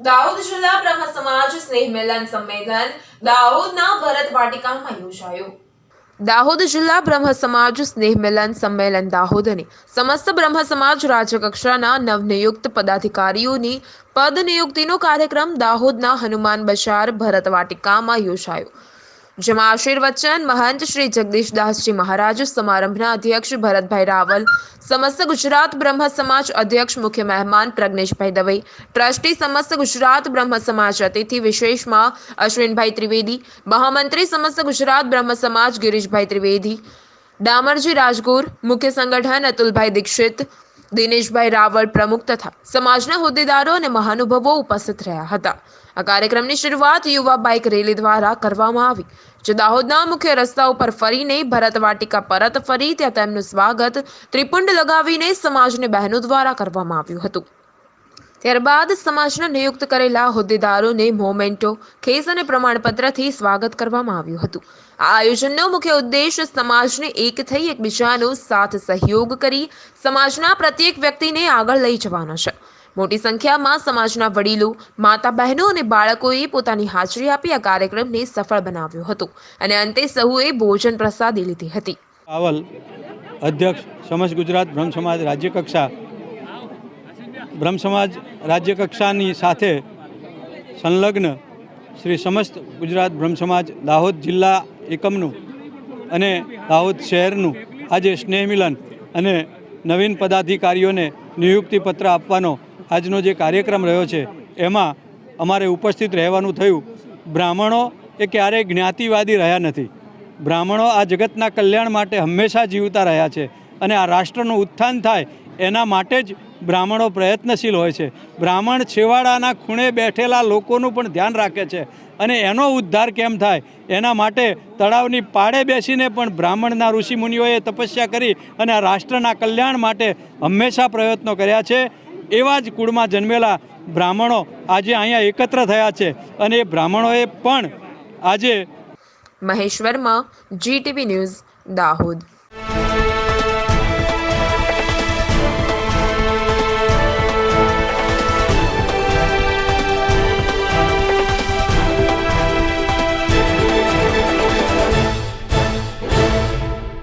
દાહોદ જિલ્લા બ્રહ્મ સમાજ, સ્નેહ મિલન, સંમેલન. દાહોદના ભરત વાટિકામાં યોજાયું. દાહોદ જિલ્લા બ્રહ્મ સમાજ, સ્નેહ મિલન, સંમેલન દાહોદ સમસ્ત બ્રહ્મ સમાજ રાજ્ય કક્ષાના નવનિયુક્ત પદાધિકારીઓની પદ નિયુક્તિનો કાર્યક્રમ દાહોદના હનુમાન બજાર, ભરત વાટિકામાં યોજાયો. જેમાં આશીર્વચન મહંત શ્રી જગદીશદાસજી મહારાજ, સમારંભના અધ્યક્ષ ભરતભાઈ રાવલ, સમસ્ત ગુજરાત બ્રહ્મ સમાજ અધ્યક્ષ મુખ્ય મહેમાન પ્રજ્ઞેશભાઈ દવે, ટ્રસ્ટી સમસ્ત ગુજરાત બ્રહ્મ સમાજ અતિથિ વિશેષમાં અશ્વિનભાઈ ત્રિવેદી, મહામંત્રી સમસ્ત ગુજરાત બ્રહ્મ સમાજ ગિરીશભાઈ ત્રિવેદી, ડામરજી રાજગુર, મુખ્ય સંગઠન અતુલભાઈ દીક્ષિત દિનેશભાઈ રાવળ પ્રમુખ તથા સમાજના હોદ્દેદારો અને મહાનુભાવો ઉપસ્થિત રહ્યા હતા. આ કાર્યક્રમની શરૂઆત યુવા બાઇક રેલી દ્વારા કરવામાં આવી. જે દાહોદના મુખ્ય રસ્તા ઉપર ફરીને ભરત વાટિકા પરત ફરી ત્યાં તેમનું સ્વાગત ત્રિપુંડ લગાવીને સમાજની બહેનો દ્વારા કરવામાં આવ્યું હતું. ત્યારબાદ સમાજના નિયુક્ત કરેલા હોદ્દેદારોને મોમેન્ટો, ખેસ અને પ્રમાણપત્રથી સ્વાગત કરવામાં આવ્યું હતું. આ આયોજનનો મુખ્ય ઉદ્દેશ સમાજને એક થઈ એકબીજાનો સાથ સહયોગ કરી સમાજના પ્રત્યેક વ્યક્તિને આગળ લઈ જવાનો છે. મોટી સંખ્યામાં સમાજના વડીલો માતા બહેનો અને બાળકોએ પોતાની હાજરી આપી આ કાર્યક્રમને સફળ બનાવ્યો હતો અને અંતે સહુએ ભોજન પ્રસાદી લીધી હતી. અધ્યક્ષ, સમસ્ત ગુજરાત બ્રહ્મ સમાજ રાજ્ય કક્ષા બ્રહ્મ સમાજ રાજ્ય કક્ષાની સાથે સંલગ્ન શ્રી સમસ્ત ગુજરાત બ્રહ્મ સમાજ દાહોદ જિલ્લા એકમનું અને દાહોદ શહેરનું આજે સ્નેહ મિલન અને નવીન પદાધિકારીઓને નિયુક્તિ પત્ર આપવાનો આજનો જે કાર્યક્રમ રહ્યો છે, એમાં અમારે ઉપસ્થિત રહેવાનું થયું. બ્રાહ્મણો એ ક્યારેય જ્ઞાતિવાદી રહ્યા નથી. બ્રાહ્મણો આ જગતના કલ્યાણ માટે હંમેશા જીવતા રહ્યા છે અને આ રાષ્ટ્રનું ઉત્થાન થાય એના માટે જ બ્રાહ્મણો પ્રયત્નશીલ હોય છે. બ્રાહ્મણ છેવાડાના ખૂણે બેઠેલા લોકોનું પણ ધ્યાન રાખે છે. અને એનો ઉદ્ધાર કેમ થાય? એના માટે તળાવની પાળે બેસીને પણ બ્રાહ્મણના ઋષિમુનિઓએ તપસ્યા કરી અને રાષ્ટ્રના કલ્યાણ માટે હંમેશા પ્રયત્નો કર્યા છે. એવા જ કુળમાં જન્મેલા બ્રાહ્મણો આજે અહીંયા એકત્ર થયા છે અને એ બ્રાહ્મણોએ પણ આજે મહેશ્વરમાં જીટીવી ન્યૂઝ દાહોદ.